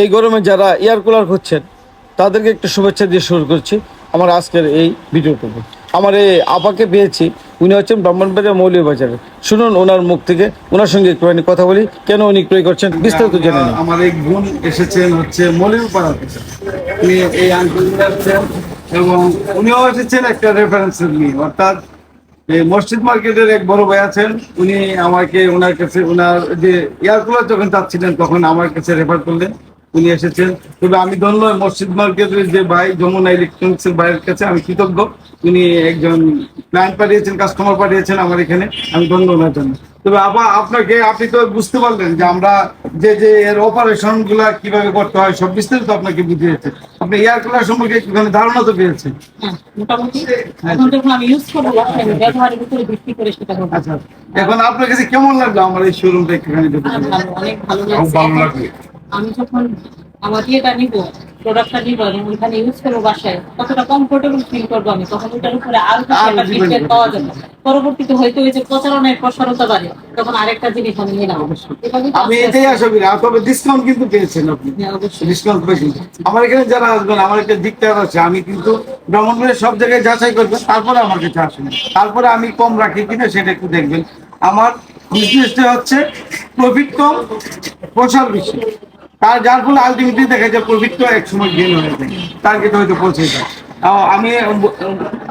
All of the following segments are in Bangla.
এই গরমে যারা এয়ার কুলার খুঁজছেন, তাদেরকে একটু শুভেচ্ছা দিয়ে শুরু করছি। আমার আজকের এই ভিডিওটুকু আমার এই আপাকে পেয়েছি, উনি হচ্ছেন ব্রাহ্মণবাড়িয়া মৌলিয়া বাজারে শুনুন ওনার মুখ থেকে, ওনার সঙ্গে একটুখানি কথা বলি, কেন উনি ক্রয় করছেন বিস্তারিত জেনে নিন আমার এক বোন এসেছেন হচ্ছে মলির পাড়া থেকে উনি এই এবং উনিও এসেছেন একটা রেফারেন্স নিয়ে। অর্থাৎ মসজিদ মার্কেটের এক বড় ভাই আছেন, উনি আমাকে ওনার কাছে, ওনার যে এয়ার কুলার যখন চাচ্ছিলেন, তখন আমার কাছে রেফার করলেন। উনি এসেছেন। তবে আমি ধন্য মসজিদ মার্কেটের যে ভাই যমুনা ইলেকট্রনিক্স এর ভাইয়ের কাছে আমি কৃতজ্ঞ। উনি একজন ক্লায়েন্ট পাঠিয়েছেন কাস্টমার পাঠিয়েছেন আমার এখানে। আমি ধন্য ওনার জন্য। তবে আবার আপনাকে আপনি তো বুঝতে পারলেন যে আমরা যে যে এর অপারেশনগুলা কীভাবে করতে হয় সব বিস্তারিত আপনাকে বুঝিয়েছে। আপনি এয়ার কুলার সম্পর্কে একটুখানি ধারণা তো পেয়েছেন। হ্যাঁ, এখন আচ্ছা এখন আপনার কাছে কেমন লাগল আমার এই শোরুমটা একটুখানি যদি অনেক ভালো লাগছে। আমি যখন আমার ইয়েটা নিব প্রোডাক্টটা নিব এবং ওইখানে ইউজ করব বাসায় কতটা কমফোর্টেবল ফিল করব আমি? তখন ওটার উপরে আরও একটা ফিডব্যাক পাওয়া যাবে। পরবর্তীতে হয়তো ওই যে প্রচারণের প্রসারতা বাড়ে তখন আরেকটা জিনিস আমি নিলাম। আমি এটাই আশা করি। তবে ডিসকাউন্ট কিন্তু পেয়েছেন আপনি। হ্যাঁ, ডিসকাউন্ট পেয়েছেন। আমার এখানে যারা আসবেন আমার একটা দিকটার আছে। আমি কিন্তু ভ্রমণের সব জায়গায় যাচাই করবেন তারপরে আমার কাছে আসবেন। তারপরে আমি কম রাখি কিনা সেটা একটু দেখবেন। আমার বিজনেসটা হচ্ছে প্রফিট কম প্রসার বেশি। তার যার ফলে আলটিমেটলি দেখা যায় প্রফিটটা এক সময় গেন হয়ে যায়। টার্গেট হয়তো পৌঁছে যায়। আমি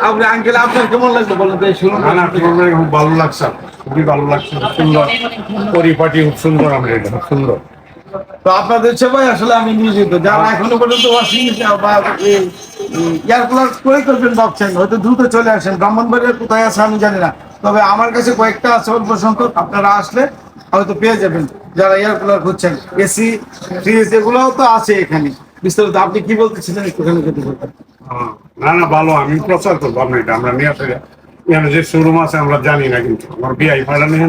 আপনি আঙ্কেল আপনার কেমন লাগল বলেন তো শুনুন। খুব ভালো লাগছে। খুবই ভালো লাগছে সুন্দর। পরিপাটি সুন্দর আমরা এটা সুন্দর। তো আপনাদের সেবাই আসলে আমি নিয়োজিত। যারা এখনও পর্যন্ত ওয়াশিং বা এয়ার কুলার করে করবেন ভাবছেন হয়তো দ্রুত চলে আসেন। ব্রাহ্মণবাড়িয়ার কোথায় আছে আমি জানি না। তবে আমার কাছে কয়েকটা আছে অল্প সংখ্যক। আপনারা আসলে হয়তো পেয়ে যাবেন। যারা এয়ার কুলার খুঁজছেন এসি ফ্রিজ এগুলোও তো আছে এখানে। বিস্তারিত আপনি কি বলতেছিলেন একটুখানি যদি বলতেন। না না ভালো আমি প্রচার করব এটা আমরা নিয়ে আসলে এখানে যে শোরুম আছে আমরা জানি না কিন্তু আমার বিআই পাড়া নিয়ে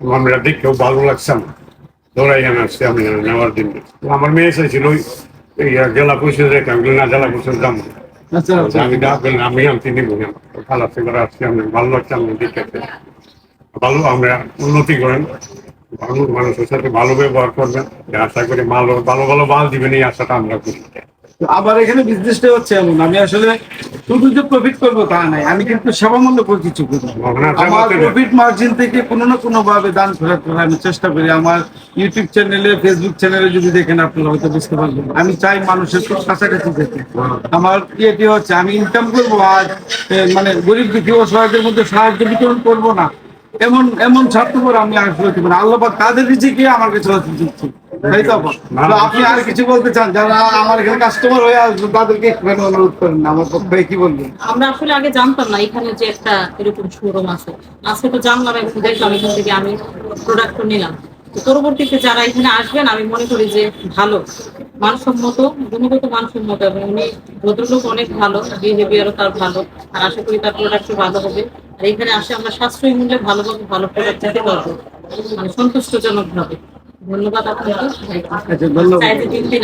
আমরা দেখেও ভালো লাগছে আমার ধরাই এখানে আসছে আমি নেওয়ার জন্য। আমার মেয়ে এসেছিল ওই জেলা পরিষদ রেখে আমি না জেলা পরিষদ যাব আচ্ছা আচ্ছা। আমি ডাকবেন আমি আনতে নিব আছে করে আসছি আমি ভালো লাগছে আমি দেখে ভালো আমরা উন্নতি করেন। ভালো মানুষের সাথে ভালো ব্যবহার করবেন। আশা করি ভালো ভালো ভালো মাল দিবেন এই আশাটা আমরা করি। আবার এখানে বিজনেসটা হচ্ছে এমন আমি আসলে শুধু যে প্রফিট করব তা নাই আমি কিন্তু সেবামূল্য করে কিছু করি আমার প্রফিট মার্জিন থেকে কোনো না কোনো ভাবে দান ফেরত করার আমি চেষ্টা করি। আমার ইউটিউব চ্যানেলে ফেসবুক চ্যানেলে যদি দেখেন আপনারা হয়তো বুঝতে পারবেন। আমি চাই মানুষের খুব কাছাকাছি যেতে আমার ইয়েটি হচ্ছে আমি ইনকাম করব আর মানে গরিব দুঃখী অসহায়দের মধ্যে সাহায্য বিতরণ করব না? এমন এমন স্বার্থপর আমি আসলে হতে পারি আল্লাহ তাদের রিজিকে আমার কাছে দিচ্ছে? তাই তো? আপনি আর কিছু বলতে চান? যারা আমার এখানে কাস্টমার হয়ে আসবে, তাদেরকে একটুখানি অনুরোধ করেন আমার পক্ষে কি বলবেন? আমরা আসলে আগে জানতাম না, এখানে যে একটা এরকম শোরুম আছে। আজকে তো জানলাম এবং দেখলাম এখান থেকে আমি প্রোডাক্ট নিলাম। পরবর্তীতে যারা এখানে আসবেন, আমি মনে করি যে ভালো। মানসম্মত, গুণগত মানসম্মত এবং উনি ভদ্রলোক অনেক ভালো বিহেভিয়ারও তার ভালো, আর আশা করি তার প্রোডাক্টও ভালো হবে। আর এখানে আসে আমরা সাশ্রয়ী মূল্যে ভালোভাবে ভালো প্রোডাক্ট দিতে পারব। মানে সন্তুষ্টজনক ভাবে ধন্যবাদ আপনাকে। আচ্ছা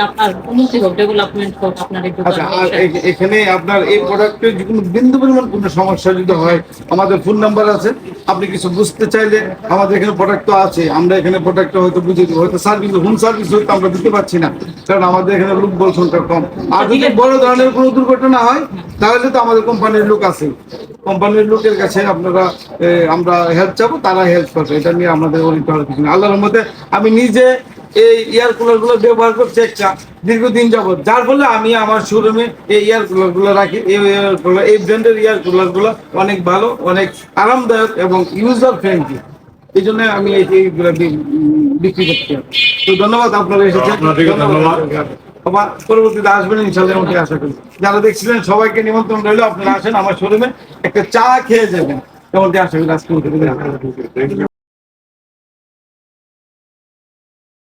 আপনার উন্নতি হোক ডেভেলপমেন্ট হোক আপনার আচ্ছা আর দোকান এ- এখানে আপনার এই প্রোডাক্টের যে কোনো বিন্দু পরিমাণ কোনো সমস্যা যদি হয় আমাদের ফোন নাম্বার আছে। আপনি কিছু বুঝতে চাইলে আমাদের এখানে প্রোডাক্ট তো আছে। আমরা এখানে প্রোডাক্টটা হয়তো বুঝিয়ে দেবো। হয়তো সার্ভিস হোম সার্ভিস হয়তো আমরা দিতে পারছি না কারণ আমাদের এখানে লোক বল সংখ্যা কম। আর যদি বড় ধরনের কোনো দুর্ঘটনা হয় তাহলে তো আমাদের কোম্পানির লোক আছে। কোম্পানির লোকের কাছে আপনারা আমরা হেল্প চাবো তারা হেল্প করবে। এটা নিয়ে আমাদের অনেক ভালো কিছু নেই। আল্লাহর মধ্যে আমি নিজে এই এয়ার কুলারগুলো ব্যবহার করছি একটা দীর্ঘদিন যাবত যার ফলে আমি আমার শোরুমে এই এয়ার কুলারগুলো রাখি। এই এয়ার কুলার এই ব্র্যান্ডের এয়ার কুলারগুলো অনেক ভালো অনেক আরামদায়ক এবং ইউজার ফ্রেন্ডলি এই জন্য আমি এই এইগুলো বিক্রি করতে তো ধন্যবাদ আপনারা এসেছেন। ধন্যবাদ। পরবর্তীতে আসবেন ইনশাল্লাহ এমনটি আশা করি। যারা দেখছিলেন সবাইকে নিমন্ত্রণ রইল, আপনারা আসেন আমার শোরুমে, একটা চা খেয়ে যাবেন। এমনটি আশা করি আজকে